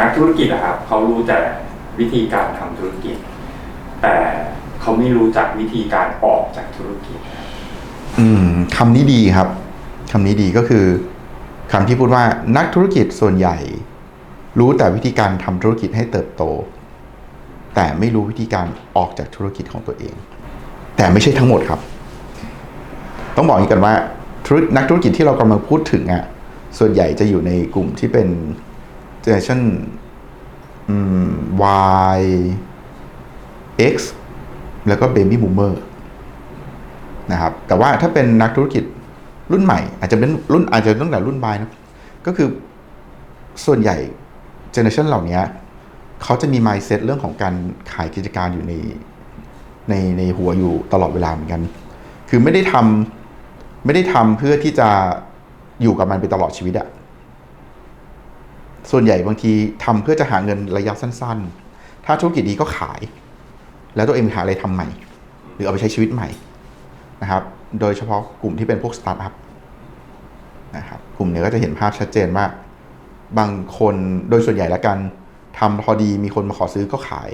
นักธุรกิจอะครับเขารู้แต่วิธีการทำธุรกิจ แต่เขาไม่รู้จักวิธีการออกจากธุรกิจ อืมคำนี้ดีครับคำนี้ดีก็คือคำที่พูดว่านักธุรกิจส่วนใหญ่ รู้แต่วิธีการทำธุรกิจให้เติบโต แต่ไม่รู้วิธีการออกจากธุรกิจของตัวเอง แต่ไม่ใช่ทั้งหมดครับ ต้องบอกอย่างนี้กันว่านักธุรกิจที่เรากำลังพูดถึงอะ่ะส่วนใหญ่จะอยู่ในกลุ่มที่เป็น generation อืม Y X แล้วก็ Baby Boomer นะครับ แต่ว่าถ้าเป็นนักธุรกิจรุ่นใหม่ อาจจะเป็นรุ่นอาจจะตั้งแต่รุ่นบายนะ ก็คือส่วนใหญ่เจเนอเรชันเหล่านี้เขาจะมี mindset เรื่องของการขายกิจการอยู่ในในในหัวอยู่ตลอดเวลาเหมือนกัน คือไม่ได้ทำไม่ได้ทำเพื่อที่จะอยู่กับมันไปตลอดชีวิตอะ ส่วนใหญ่บางทีทำเพื่อจะหาเงินระยะสั้น ๆ ถ้าธุรกิจดีก็ขาย แล้วตัวเองหาอะไรทำใหม่ หรือเอาไปใช้ชีวิตใหม่นะครับ โดยเฉพาะกลุ่มที่เป็นพวกสตาร์ทอัพนะครับ กลุ่มเนี้ก็จะเห็นภาพชัดเจนว่าบางคนโดยส่วนใหญ่ละกันทำพอดีมีคนมาขอซื้อก็ขาย